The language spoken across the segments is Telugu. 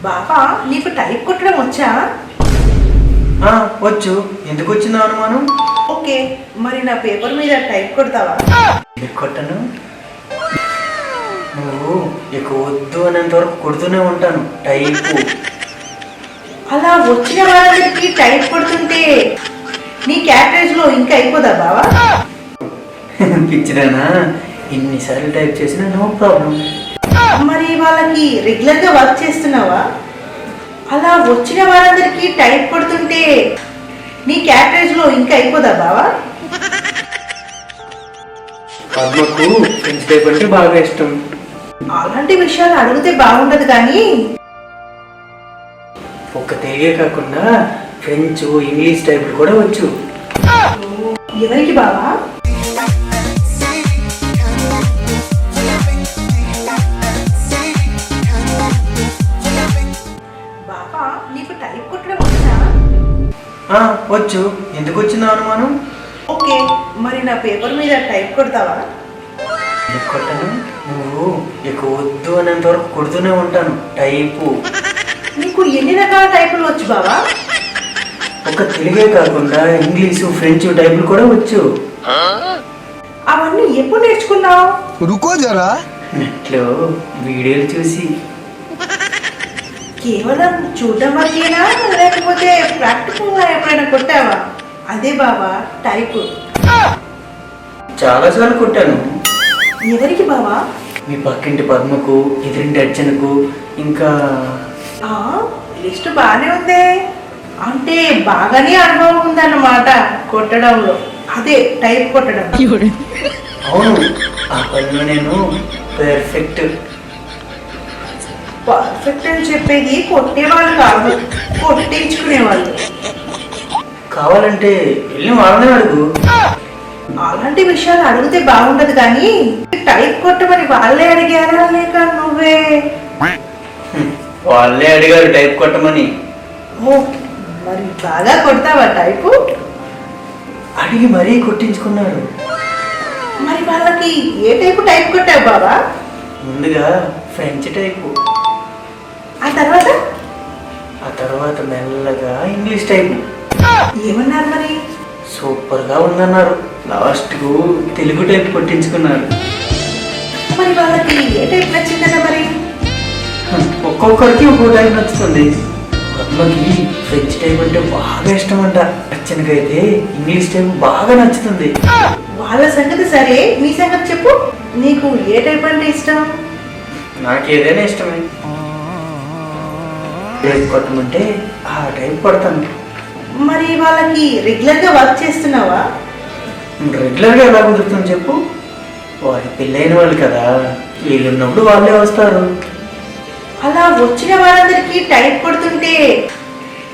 బాబా నీకు టైప్ కొట్టడం వచ్చా? ఆ, వచ్చు. ఎందుకు వచ్చిందో అనుమానం? ఓకే మరి నా పేపర్ మీద టైప్ కొడతావా? ఎందుకు కొట్టను? నువ్వు ఇక వద్దు అనేంత వరకు కొడుతూనే ఉంటాను. టైపు అలా వచ్చిన వాళ్ళకి టైప్ కొడుతుంటే నీ క్యాటరేజ్లో ఇంకా అయిపోదా బావా? పిచ్చిదానా? ఇన్నిసార్లు టైప్ చేసినా నో ప్రాబ్లం. మరి వాళ్ళకి రెగ్యులర్గా వర్క్ చేస్తున్నావా? అలా వచ్చిన వాళ్ళందరికీ టైప్ కొడుతుంటే నీ క్యాటరేజ్లో ఇంకా అయిపోదా బావా? పద్మకు టైప్ అంటే బాగా ఇష్టం. అలాంటి విషయాలు అడిగితే బాగుండదు కానీ. ఒక్క తెలుగే కాకుండా ఫ్రెంచ్ ఇంగ్లీష్ టైపులు కూడా వచ్చు. ఎవరికి బావా? బాబా నీకు టైప్ కొట్టడం వచ్చా? వచ్చు. ఎందుకు వచ్చిందా అనుమానం? ఓకే మరి నా పేపర్ మీద టైప్ కొడతావా? కొట్టను? నువ్వు నీకు వద్దు అనేంత వరకు కొడుతూనే ఉంటాను. టైపు. నీకు ఎన్ని రకాల టైపులు వచ్చు బావా? ఒక తెలుగే కాకుండా ఇంగ్లీషు ఫ్రెంచ్ టైపులు కూడా వచ్చు. అవన్నీ ఎప్పుడు నేర్చుకున్నావు? రుకో జరా. నెట్లో వీడియోలు చూసి కేవలం చూడడం వరకేనా? లేకపోతే ప్రాక్టికల్గా ఎప్పుడైనా కొట్టావా? అదే బావా టైప్ చాలాసార్లు కొట్టాను. ఎవరికి బావా? మీ పక్కింటి పద్మకు ఎదురింటి అర్చనకు ఇంకా ఆ లిస్ట్ బాగానే ఉందే. అంటే బాగానే అనుభవం ఉందన్నమాట కొట్టడంలో. అదే టైప్ కొట్టడం. అవును ఆ పనిలో నేను పెర్ఫెక్ట్ పర్ఫెక్ట్ అని చెప్పేది కొట్టేవాళ్ళు కాదు. కొట్టించుకునేవాళ్ళు. కావాలంటే వెళ్ళి వాళ్ళనే అడుగు. అలాంటి విషయాలు అడిగితే బాగుండదు కానీ టైప్ కొట్టమని వాళ్ళే అడిగారా లేక నువ్వే. వాళ్ళే అడిగారు టైప్ కొట్టమని. ఓ మరి బాగా కొడతావా టైపు? అడిగి మరీ కొట్టించుకున్నారు. మరి వాళ్ళకి ఏ టైపు టైప్ కొట్టావు బాబా? ముందుగా ఫ్రెంచ్ టైపు. తర్వాత? ఆ తర్వాత మెల్లగా ఇంగ్లీష్ టైపు. ఏమన్నారు మరి? సూపర్గా ఉందన్నారు. లాస్ట్కు తెలుగు టైప్ కొట్టించుకున్నారు. మరి వాళ్ళకి ఏ టైప్ నచ్చిందన్న మరి. ఒక్కొక్కరికి ఒక్కో టైప్ నచ్చుతుంది. పద్మకి ఫ్రెంచ్ టైప్ అంటే బాగా ఇష్టం అంట అచ్చనికైతే ఇంగ్లీష్ టైప్ బాగా నచ్చుతుంది. వాళ్ళ సంగతి సరే. నీ సంగతి చెప్పు. నీకు ఏ టైప్ అంటే ఇష్టం? నాకు ఏదైనా ఇష్టమే. టైప్ కొట్టమంటే ఆ టైప్ కొడతాను మరి వాళ్ళకి రెగ్యులర్గా వర్క్ చేస్తున్నావా? రెగ్యులర్గా ఎలా కుదురుతుంది చెప్పు. వారి పెళ్ళైన వాళ్ళు కదా వీళ్ళున్నప్పుడు వాళ్ళే వస్తారు. అలా వచ్చిన వాళ్ళందరికీ టైప్ కొడుతుంటే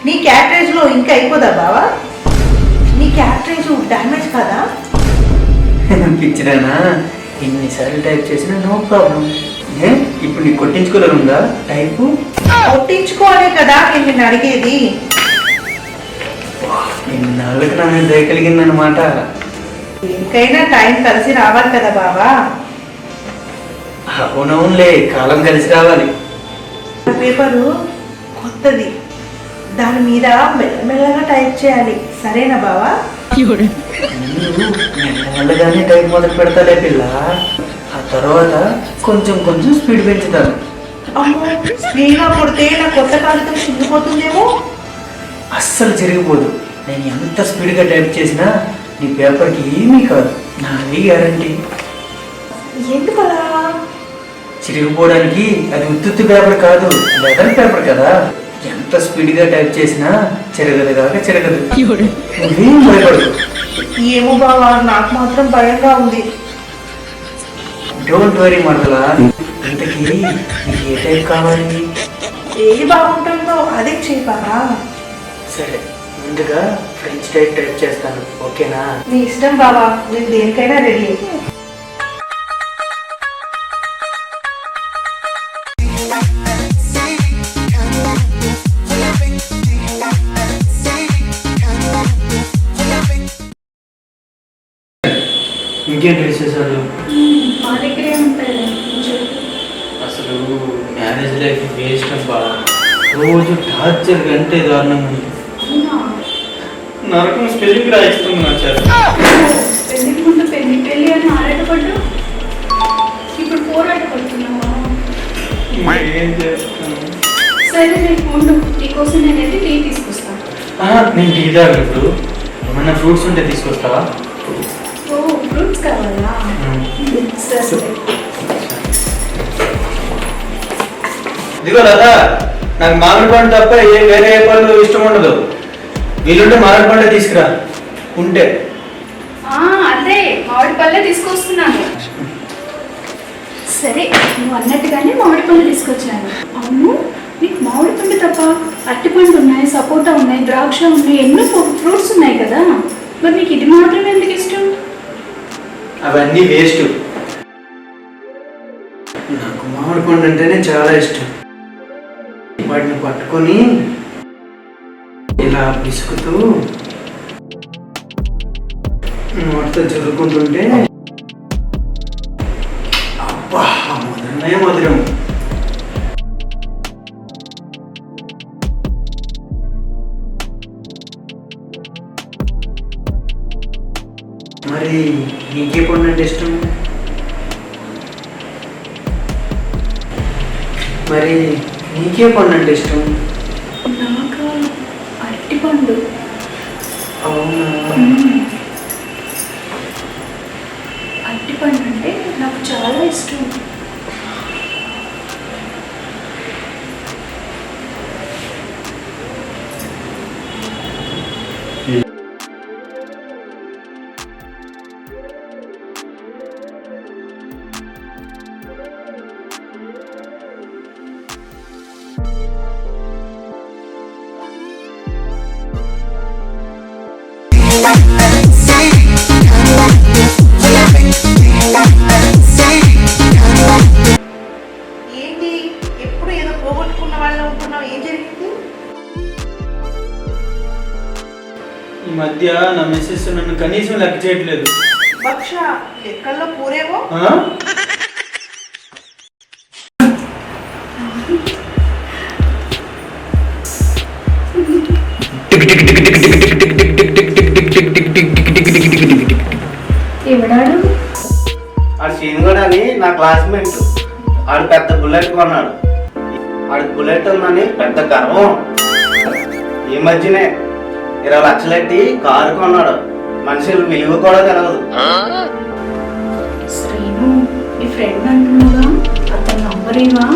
నీ క్యాటరేజ్లో ఇంకా అయిపోదా బావా? నీ క్యాటరేజ్ డ్యామేజ్ కదా? పిచ్చిరానా ఎన్నిసార్లు టైప్ చేసినా నో ప్రాబ్లం ఏ? ఇప్పుడు నీకు కొట్టించుకోలేరు ఉందా టైపు? కొట్టించుకోవాలే కదా నేను నిన్ను అడిగేది. ఇన్నాళ్ళకి నా మీద దయ కలిగిందనమాట ఇంకైనా టైం కలిసి రావాలి కదా బావా. అవునవునులే కాలం కలిసి రావాలి. పేపరు కొత్తది. దాని మీద మెల్లమెల్లగా టైప్ చేయాలి. సరేనా బావా? ముందు మెల్లమెల్లగానే టైప్ మొదలు పెడతాలే పిల్ల. ఆ తర్వాత కొంచెం కొంచెం స్పీడ్ పెంచుతాను. అమ్మో స్పీడ్గా కొడితే నా కొత్త కాగితం చిరిగిపోతుందేమో అస్సలు జరిగిపోదు. నేను ఎంత స్పీడ్గా టైప్ చేసినా నీ పేపర్కి ఏమీ కాదు. నాది గ్యారంటీ. ఎందుకు అలా చిరిగిపోవడానికి అది ఉత్తుత్తి పేపర్ కాదు లెదర్ పేపర్ కదా. ఎంత స్పీడ్గా టైప్ చేసినా చెరగదు కాక చెరగదు. నువ్వేం భయపడదు ఏమో బావా నాకు మాత్రం భయంగా ఉంది. డోంట్ వరీ మరదలా ఇంతకీ నీకు ఏ టైప్ కావాలి? ఏది బాగుంటుందో అదే చేయి బావా సరే ముందుగా ఫ్రెంచ్ టైప్ టైప్ చేస్తాను ఓకేనా? నీ ఇష్టం బావా నేను దేనికైనా రెడీ ఇంకేంటి విశేషాలు మా దగ్గరే మ్యారేజ్ లైఫ్ వేస్ట్ అబ్బా. రోజు టార్చర్ కంటే అవునా? నరకం స్పెల్లింగ్ రాయిస్తుంది నా చేత పెళ్ళికి ముందు పెళ్ళి పెళ్ళి అని ఆరాటపడ్డా ఇప్పుడు పోరాట పడుతున్నావా ఏం చేస్తాను? సరే రేపు ఉండు. నీకోసం నేనైతే టీ తీసుకొస్తాను ఆ, నేను టీ తాగను ఇప్పుడు ఏమన్నా ఫ్రూట్స్ ఉంటే తీసుకొస్తావా? ఓ ఫ్రూట్స్ కావాలా? సరే. ఇదిగో రాదా నాకు మామిడి పండు తప్ప ఏ వేరే ఏ పళ్ళు ఇష్టం ఉండదు. వీలుంటే మామిడి పండు తీసుకురా. ఉంటే. ఆ, అదే మామిడి పళ్ళే తీసుకొస్తున్నాను. సరే నువ్వు అన్నట్టుగానే మామిడి పళ్ళు తీసుకొచ్చాను. అవును నీకు మామిడి పండు తప్ప అరటిపండు ఉన్నాయి సపోటా ఉన్నాయి ద్రాక్ష ఉన్నాయి ఎన్నో ఫ్రూట్స్ ఉన్నాయి కదా. మరి నీకు ఇది మాత్రం ఎందుకు ఇష్టం? అవన్నీ వేస్ట్. నాకు మామిడి పండు అంటేనే చాలా ఇష్టం. వాడిని పట్టుకొని ఇలా విసుకుతూ నోటితో జరుపుకుంటుంటే అబ్బా మధురమే మధురం. మరి నీకే పండు అంటే ఇష్టం? మరి నీకే పండు అంటే ఇష్టం? నాకు? అరటిపండు మిస్సెస్ నన్ను కనీసం లెక్క చేయట్లేదు. భక్ష లెక్కల్లో పూరేవో ఆ? ఎవడాడు ఆడు శ్రీనుగడ్ అని నా క్లాస్మేట్ ఆడు పెద్ద బుల్లెట్ కొన్నాడు. ఆడు బుల్లెట్ ఉందని పెద్ద గర్వం. ఈ మధ్యనే ఇరవై లక్షలెట్టి కారు కొన్నాడు. మనుషులు విలువ కూడా తెలవదు శ్రీను నీ ఫ్రెండ్ అతను నంబరేవా?